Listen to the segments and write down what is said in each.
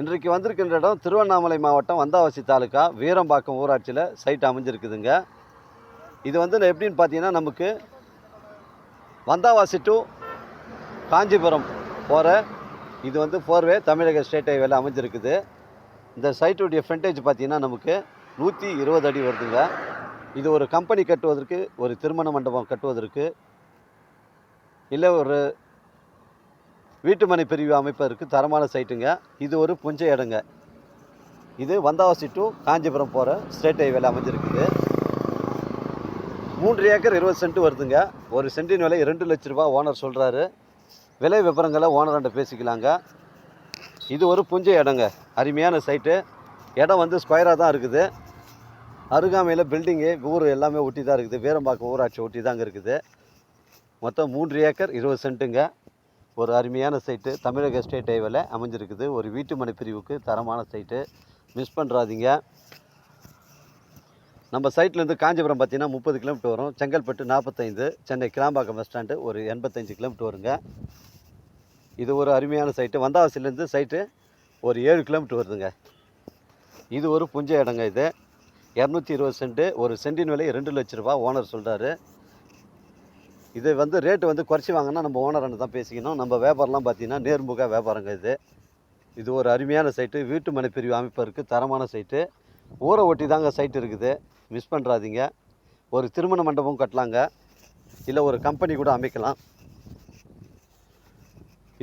இன்றைக்கு வந்திருக்கின்ற இடம் திருவண்ணாமலை மாவட்டம் வந்தாவாசி தாலுக்கா வீரம்பாக்கம் ஊராட்சியில் சைட் அமைஞ்சிருக்குதுங்க. இது வந்து எப்படின்னு பார்த்தீங்கன்னா நமக்கு வந்தாவாசி டு காஞ்சிபுரம் போகிற இது வந்து ஃபோர்வே தமிழக ஸ்டேட் ஹைவேல அமைஞ்சிருக்குது. இந்த சைட்டுடைய ஃப்ரண்டேஜ் பார்த்தீங்கன்னா நமக்கு நூற்றி இருபது அடி வருதுங்க. இது ஒரு கம்பெனி கட்டுவதற்கு ஒரு திருமண மண்டபம் கட்டுவதற்கு இல்லை ஒரு வீட்டுமனை பிரிவு அமைப்பதற்கு தரமான சைட்டுங்க. இது ஒரு புஞ்ச இடங்க. இது வந்தாவாசி டு காஞ்சிபுரம் போகிற ஸ்டேட் ஹைவேல அமைஞ்சிருக்குது. மூன்று ஏக்கர் இருபது சென்ட் வருதுங்க. ஒரு சென்டின் விலை ரெண்டு லட்ச ரூபா ஓனர் சொல்கிறாரு விலை விவரங்களை ஓனர்கிட்ட பேசிக்கலாங்க. இது ஒரு புஞ்ச இடங்க. அருமையான சைட்டு. இடம் வந்து ஸ்கொயராக தான் இருக்குது. அருகாமையில் பில்டிங்கு ஊர் எல்லாமே ஒட்டி தான் இருக்குது. வீரம்பாக்கம் ஊராட்சி ஒட்டி தாங்க இருக்குது. மொத்தம் மூன்று ஏக்கர் இருபது சென்ட்டுங்க. ஒரு அருமையான சைட்டு தமிழக எஸ்டேட் ஹைவேல அமைஞ்சிருக்குது. ஒரு வீட்டு மனை பிரிவுக்கு தரமான சைட்டு மிஸ் பண்ணுறாதீங்க நம்ம சைட்லேருந்து காஞ்சிபுரம் பார்த்திங்கன்னா முப்பது கிலோமீட்டர் வரும். செங்கல்பட்டு நாற்பத்தைந்து சென்னை கிளாம்பாக்கம் பஸ் ஸ்டாண்டு ஒரு எண்பத்தஞ்சு கிலோமீட்டர் வருங்க. இது ஒரு அருமையான சைட்டு வந்தாவாசிலேருந்து சைட்டு ஒரு ஏழு கிலோமீட்டர் வருதுங்க. இது ஒரு புஞ்ச இடங்க இது. இரநூத்தி இருபது சென்ட்டு ஒரு சென்டின் விலை ரெண்டு லட்ச ரூபா ஓனர் சொல்கிறாரு இது வந்து ரேட்டு வந்து குறைச்சி வாங்கினா நம்ம ஓனர் தான் பேசிக்கணும். நம்ம வியாபாரம்லாம் பார்த்தீங்கன்னா நேர்முக வியாபாரங்க இது. இது ஒரு அருமையான சைட்டு வீட்டு மனைப்பிரிவு அமைப்பு இருக்குது தரமான சைட்டு ஊரை ஒட்டி தாங்க சைட் இருக்குது. மிஸ் பண்ணுறாதீங்க ஒரு திருமண மண்டபம் கட்டலாங்க. இல்லை ஒரு கம்பெனி கூட அமைக்கலாம்.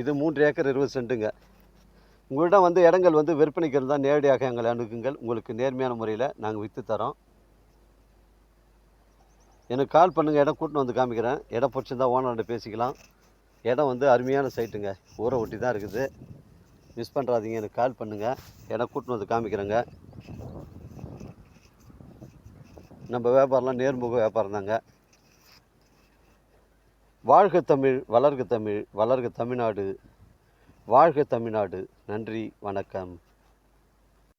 இது மூன்று ஏக்கர் இருபது சென்ட்டுங்க உங்கள்கிட்ட வந்து இடங்கள் வந்து விற்பனைக்கு இருந்தால் நேரடியாக எங்களை அணுகுங்கள். உங்களுக்கு நேர்மையான முறையில் நாங்கள் விற்று தரோம். எனக்கு கால் பண்ணுங்கள் இடம் கூட்டின்னு வந்து காமிக்கிறேன். இடம் பிடிச்சிருந்தா ஓனர்கிட்ட பேசிக்கலாம். இடம் வந்து அருமையான சைட்டுங்க ஊரை ஒட்டி தான் இருக்குது. மிஸ் பண்ணுறாதீங்க எனக்கு கால் பண்ணுங்கள் இடம் கூட்டின்னு வந்து காமிக்கிறேங்க. நம்ம வியாபாரம்லாம் நேர்முக வியாபாரம் தாங்க. வாழ்க தமிழ் வளர்க தமிழ் வளர்க தமிழ்நாடு. வாழ்க தமிழ்நாடு. நன்றி வணக்கம்.